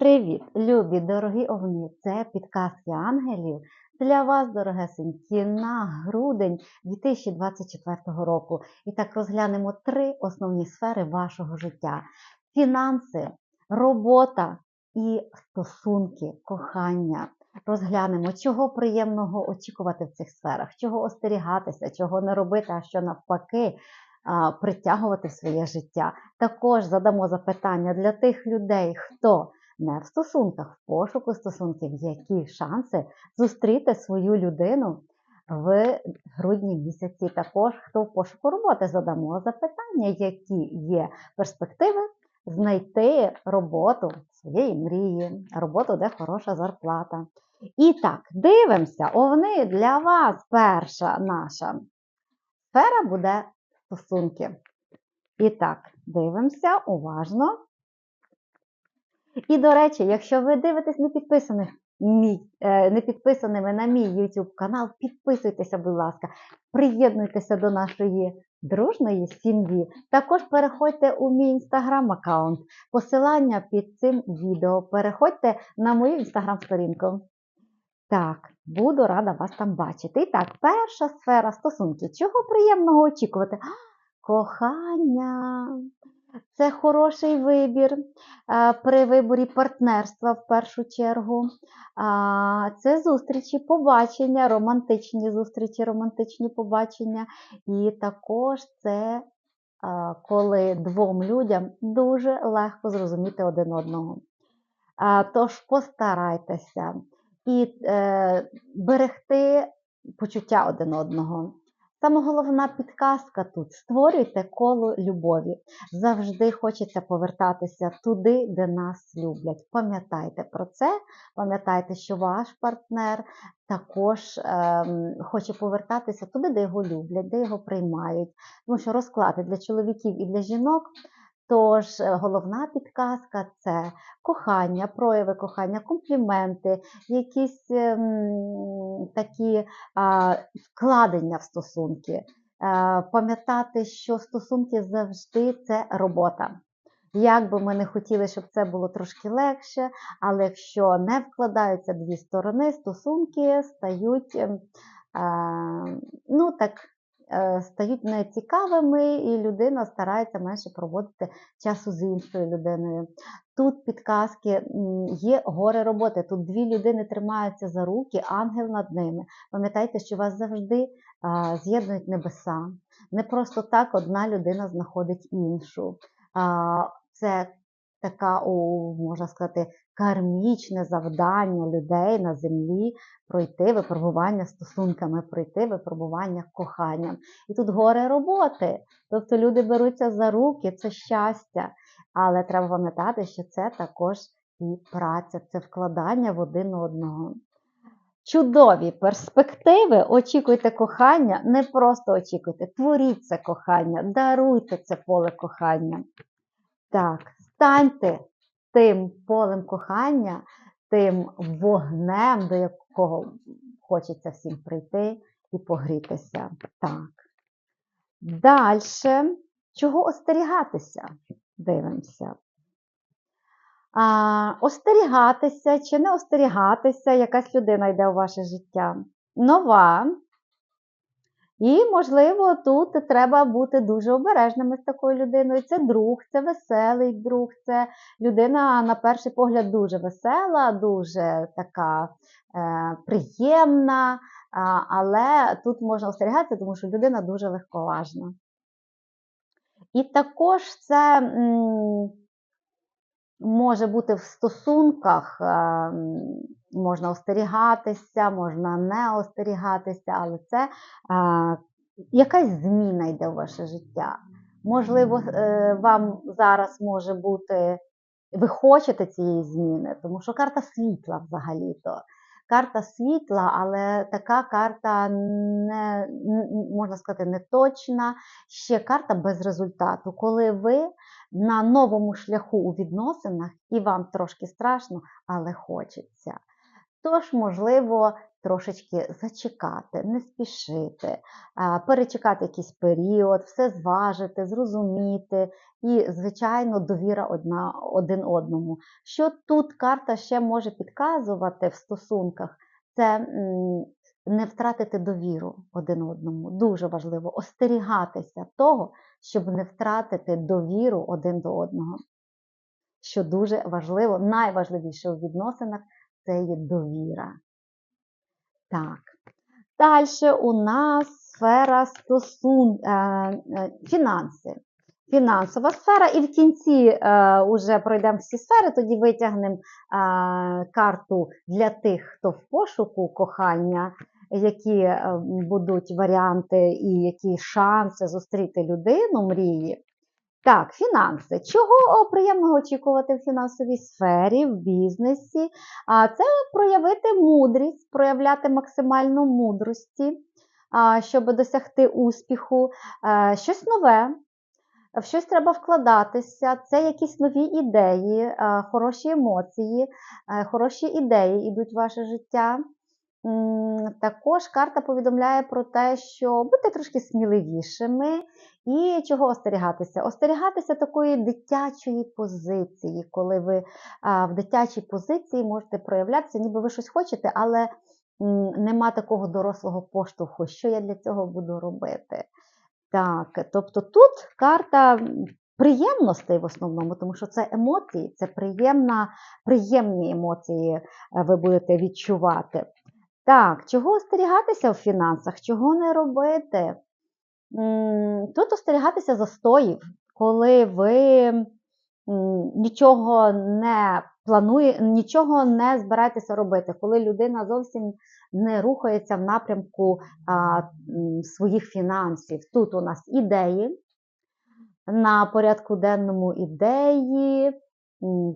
Привіт, любі, дорогі овни! Це підказки ангелів для вас, дорогесенькі, на грудень 2024 року. І так розглянемо три основні сфери вашого життя: фінанси, робота і стосунки, кохання. Розглянемо, чого приємного очікувати в цих сферах, чого остерігатися, чого не робити, а що навпаки. Притягувати своє життя. Також задамо запитання для тих людей, хто не в стосунках, в пошуку стосунків, які шанси зустріти свою людину в грудні місяці. Також хто в пошуку роботи задамо запитання, які є перспективи знайти роботу своєї мрії, роботу, де хороша зарплата. І так, дивимося, овни для вас перша наша сфера буде стосунки. І так, дивимося уважно. І, до речі, якщо ви дивитесь не підписаних, мій, е, не підписаними на мій YouTube канал, підписуйтеся, будь ласка, приєднуйтеся до нашої дружної сім'ї. Також переходьте у мій інстаграм аккаунт. Посилання під цим відео. Переходьте на мою інстаграм-сторінку. Так, буду рада вас там бачити. І так, перша сфера стосунків. Чого приємного очікувати? Кохання. Це хороший вибір при виборі партнерства в першу чергу. Це зустрічі, побачення, романтичні зустрічі, романтичні побачення. І також це коли двом людям дуже легко зрозуміти один одного. Тож постарайтеся і е, берегти почуття один одного. Саме головна підказка тут створюйте коло любові. Завжди хочеться повертатися туди, де нас люблять. Пам'ятайте про це, пам'ятайте, що ваш партнер також ем, хоче повертатися туди, де його люблять, де його приймають. Тому що розклади для чоловіків і для жінок. Тож е, головна підказка це кохання, прояви кохання, компліменти, якісь ем, такі а, вкладення в стосунки. Е, пам'ятати, що стосунки завжди це робота. Як би ми не хотіли, щоб це було трошки легше, але якщо не вкладаються дві сторони, стосунки стають ем, е, ну так, стають нецікавими, і людина старається менше проводити часу з іншою людиною. Тут підказки є горе роботи. Тут дві людини тримаються за руки, ангел над ними. Пам'ятайте, що вас завжди з'єднують небеса. Не просто так одна людина знаходить іншу. Це така, о, можна сказати, кармічне завдання людей на землі пройти випробування стосунками, пройти випробування коханням. І тут горе роботи. Тобто люди беруться за руки, це щастя. Але треба пам'ятати, що це також і праця, це вкладання в один одного. Чудові перспективи, очікуйте кохання, не просто очікуйте, творіть це кохання, даруйте це поле кохання. Так, станьте тим полем кохання, тим вогнем, до якого хочеться всім прийти і погрітися. Так. Далі, чого остерігатися? Дивимося. А, Остерігатися чи не остерігатися, якась людина йде у ваше життя. Нова. І, можливо, тут треба бути дуже обережними з такою людиною. Це друг, це веселий друг, це людина, на перший погляд, дуже весела, дуже така е, приємна, але тут можна остерігатися, тому що людина дуже легковажна. І також це може бути в стосунках, е, можна остерігатися, можна не остерігатися, але це е, якась зміна йде в ваше життя. Можливо, е, вам зараз може бути, ви хочете цієї зміни, тому що карта світла взагалі-то. Карта світла, але така карта не можна сказати не точна, ще карта без результату, коли ви на новому шляху у відносинах і вам трошки страшно, але хочеться. Тож, можливо, трошечки зачекати, не спішити, перечекати якийсь період, все зважити, зрозуміти і, звичайно, довіра одна один одному. Що тут карта ще може підказувати в стосунках, це не втратити довіру один одному. Дуже важливо остерігатися того, щоб не втратити довіру один до одного. Що дуже важливо, найважливіше у відносинах це є довіра. Так. Далі у нас сфера стосун, е, е, фінанси. Фінансова сфера, і в кінці е, уже пройдемо всі сфери, тоді витягнемо е, карту для тих, хто в пошуку кохання, які е, будуть варіанти і які шанси зустріти людину мрії. Так, фінанси. Чого приємного очікувати в фінансовій сфері, в бізнесі? Це проявити мудрість, проявляти максимальну мудрості, щоб досягти успіху, Е, щось нове. В щось треба вкладатися, це якісь нові ідеї, е, хороші емоції, е, хороші ідеї йдуть в ваше життя. Також карта повідомляє про те, що будьте трошки сміливішими і чого остерігатися? Остерігатися такої дитячої позиції, коли ви в дитячій позиції можете проявлятися, ніби ви щось хочете, але нема такого дорослого поштовху, що я для цього буду робити. Так, тобто тут карта приємностей в основному, тому що це емоції, це приємна, приємні емоції е, ви будете відчувати. Так, чого остерігатися в фінансах, чого не робити? Тут остерігатися застоїв, коли ви нічого не планує, нічого не збираєтеся робити, коли людина зовсім не рухається в напрямку а, своїх фінансів. Тут у нас ідеї, на порядку денному ідеї,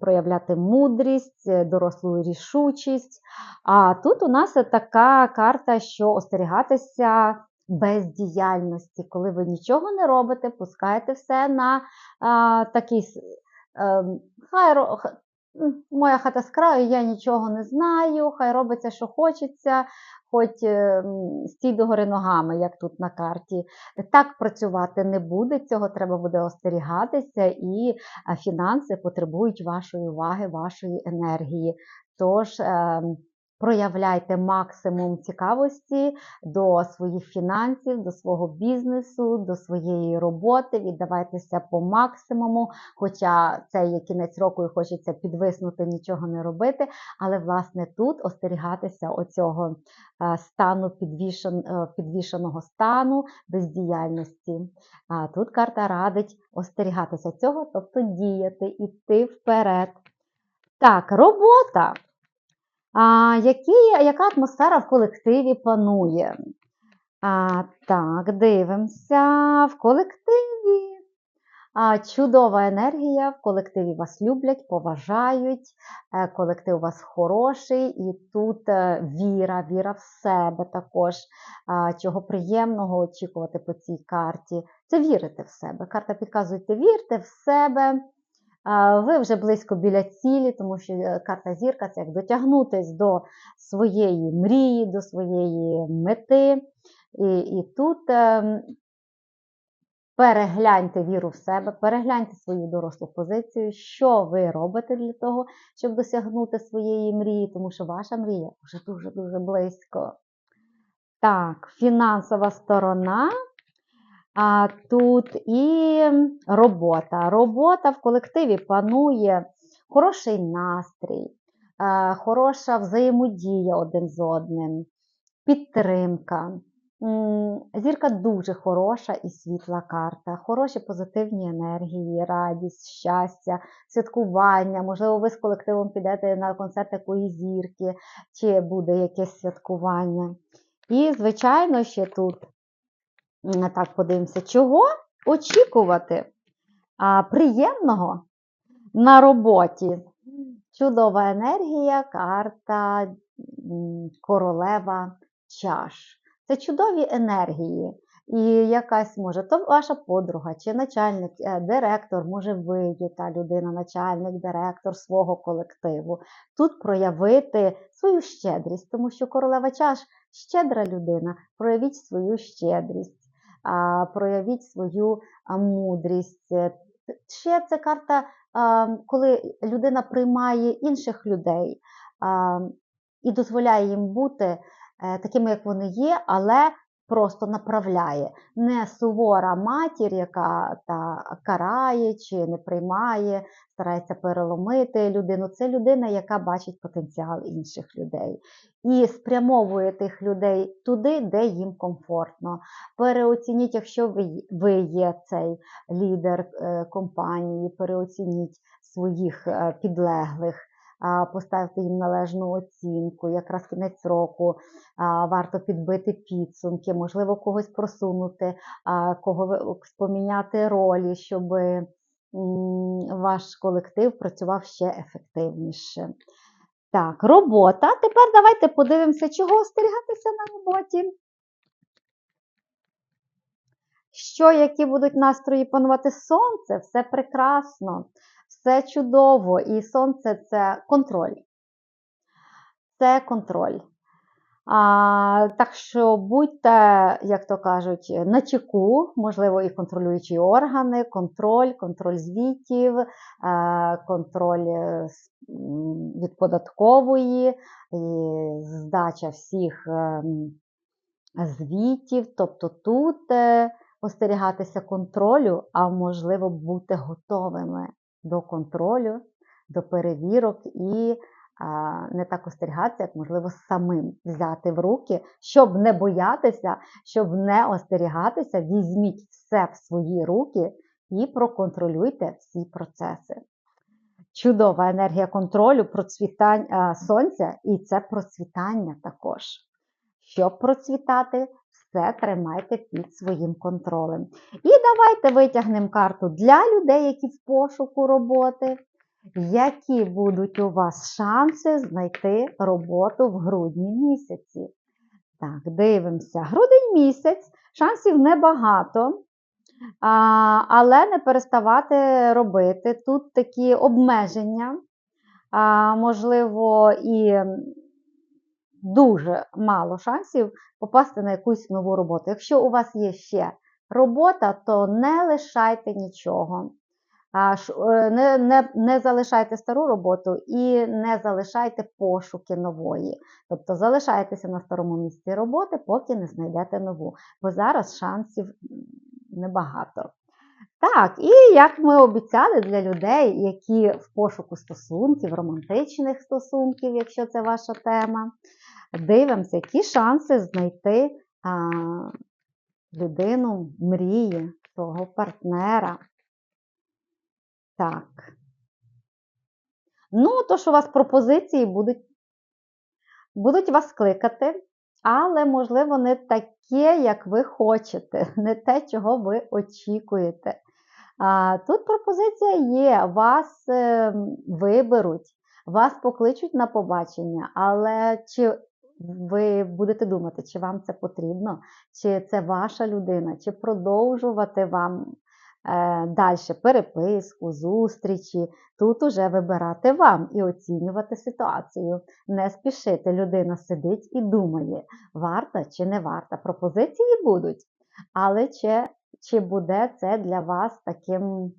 проявляти мудрість, е, дорослу рішучість. А тут у нас така карта, що остерігатися бездіяльності, коли ви нічого не робите, пускаєте все на а, такий ем, хай моя хата з краю, я нічого не знаю, хай робиться, що хочеться, хоч стій до догори ногами, як тут на карті. Так працювати не буде, цього треба буде остерігатися, і фінанси потребують вашої уваги, вашої енергії. Тож ем, проявляйте максимум цікавості до своїх фінансів, до свого бізнесу, до своєї роботи, віддавайтеся по максимуму. Хоча це є кінець року і хочеться підвиснути, нічого не робити. Але, власне, тут остерігатися оцього е, стану підвішен, е, підвішеного стану бездіяльності. Тут карта радить остерігатися цього, тобто діяти, іти вперед. Так, робота. А, які, яка атмосфера в колективі панує? А, так, дивимося. В колективі. А, чудова енергія, в колективі вас люблять, поважають, е, колектив у вас хороший, і тут е, віра, віра в себе також. А, чого приємного очікувати по цій карті. Це вірити в себе. Карта підказує, вірте в себе. Ви вже близько біля цілі, тому що е, карта зірка це як дотягнутись до своєї мрії, до своєї мети. І, і тут ем, перегляньте віру в себе, перегляньте свою дорослу позицію, що ви робите для того, щоб досягнути своєї мрії, тому що ваша мрія вже дуже-дуже близько. Так, фінансова сторона. А тут і робота. Робота в колективі панує хороший настрій, е, хороша взаємодія один з одним, підтримка. Зірка дуже хороша і світла карта, хороші позитивні енергії, радість, щастя, святкування. Можливо, ви з колективом підете на концерт такої зірки, чи буде якесь святкування. І, звичайно, ще тут Так, подивимося, чого очікувати а, приємного на роботі. Чудова енергія, карта королева чаш. Це чудові енергії. І якась може, то ваша подруга чи начальник, е, директор, може ви та людина, начальник, директор свого колективу. Тут проявити свою щедрість, тому що королева чаш щедра людина. Проявіть свою щедрість, проявіть свою мудрість. Е, Ще це карта, коли людина приймає інших людей і дозволяє їм бути е, такими, як вони є, але просто направляє. Не сувора матір, яка та карає чи не приймає, старається переломити людину. Це людина, яка бачить потенціал інших людей і спрямовує тих людей туди, де їм комфортно. Переоцініть, якщо ви, ви є цей лідер е, компанії, переоцініть своїх е, підлеглих. А, Поставте їм належну оцінку, якраз кінець року варто підбити підсумки, можливо, когось просунути, кого поміняти ролі, щоб ваш колектив працював ще ефективніше. Так, робота. Тепер давайте подивимося, чого остерігатися на роботі. Що, які будуть настрої панувати сонце, все прекрасно, все чудово. І сонце це контроль. Це контроль. А, так що будьте, як то кажуть, на чеку, можливо, і контролюючі органи, контроль, контроль звітів, е, контроль е, від податкової, і здача всіх ем, звітів. Тобто тут е, остерігатися контролю, а можливо бути готовими до контролю, до перевірок і не так остерігатися, як можливо самим взяти в руки, щоб не боятися, щоб не остерігатися, візьміть все в свої руки і проконтролюйте всі процеси. Чудова енергія контролю, процвітання сонця, і це процвітання також. Щоб процвітати, все тримайте під своїм контролем. І давайте витягнемо карту для людей, які в пошуку роботи. Які будуть у вас шанси знайти роботу в грудні місяці? Так, дивимося. Грудень місяць, шансів небагато, але не переставати робити. Тут такі обмеження, можливо, і дуже мало шансів попасти на якусь нову роботу. Якщо у вас є ще робота, то не лишайте нічого. Е, Не, не, не залишайте стару роботу і не залишайте пошуки нової. Тобто залишайтеся на старому місці роботи, поки не знайдете нову. Бо зараз шансів небагато. Так, і як ми обіцяли для людей, які в пошуку стосунків, романтичних стосунків, якщо це ваша тема, дивимося, які шанси знайти а, людину мрії, свого партнера. Так. Ну, то, що у вас пропозиції будуть, будуть вас кликати, але, можливо, не таке, як ви хочете, не те, чого ви очікуєте. А, тут пропозиція є, вас е, виберуть, вас покличуть на побачення, але чи ви будете думати, чи вам це потрібно, чи це ваша людина, чи продовжувати вам е, далі переписку, зустрічі. Тут уже вибирати вам і оцінювати ситуацію. Не спішити, людина сидить і думає, варта чи не варта. Пропозиції будуть, але чи, чи буде це для вас таким,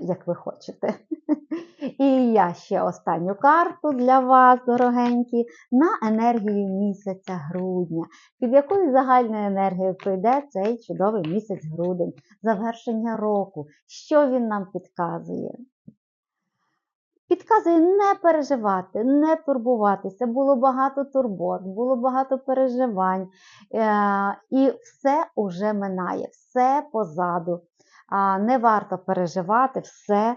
як ви хочете. І я ще останню карту для вас, дорогенькі, на енергію місяця грудня. Під якою загальною енергією пройде цей чудовий місяць грудень, завершення року. Що він нам підказує? Підказує не переживати, не турбуватися. Було багато турбот, було багато переживань, е, і все уже минає, все позаду. Не варто переживати, все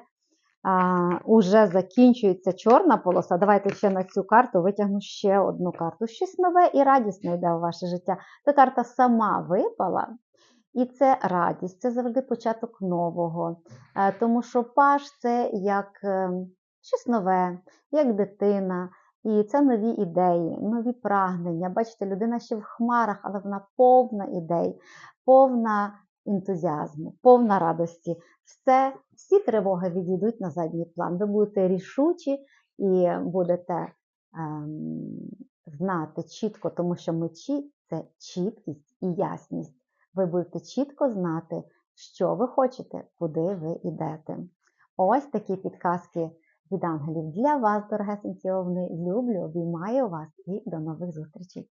уже закінчується чорна полоса. Давайте ще на цю карту витягну ще одну карту. Щось нове і радісне йде в ваше життя. Ця карта сама випала. І це радість, це завжди початок нового. Е, Тому що паш це як е, щось нове, як дитина. І це нові ідеї, нові прагнення. Бачите, людина ще в хмарах, але вона повна ідей, повна ентузіазму, повна радості. Все, всі тривоги відійдуть на задній план. Ви будете рішучі і будете ем, знати чітко, тому що мечі це чіткість і ясність. Ви будете чітко знати, що ви хочете, куди ви йдете. Ось такі підказки від ангелів для вас, дорогесенькі овни. Люблю, обіймаю вас і до нових зустрічей.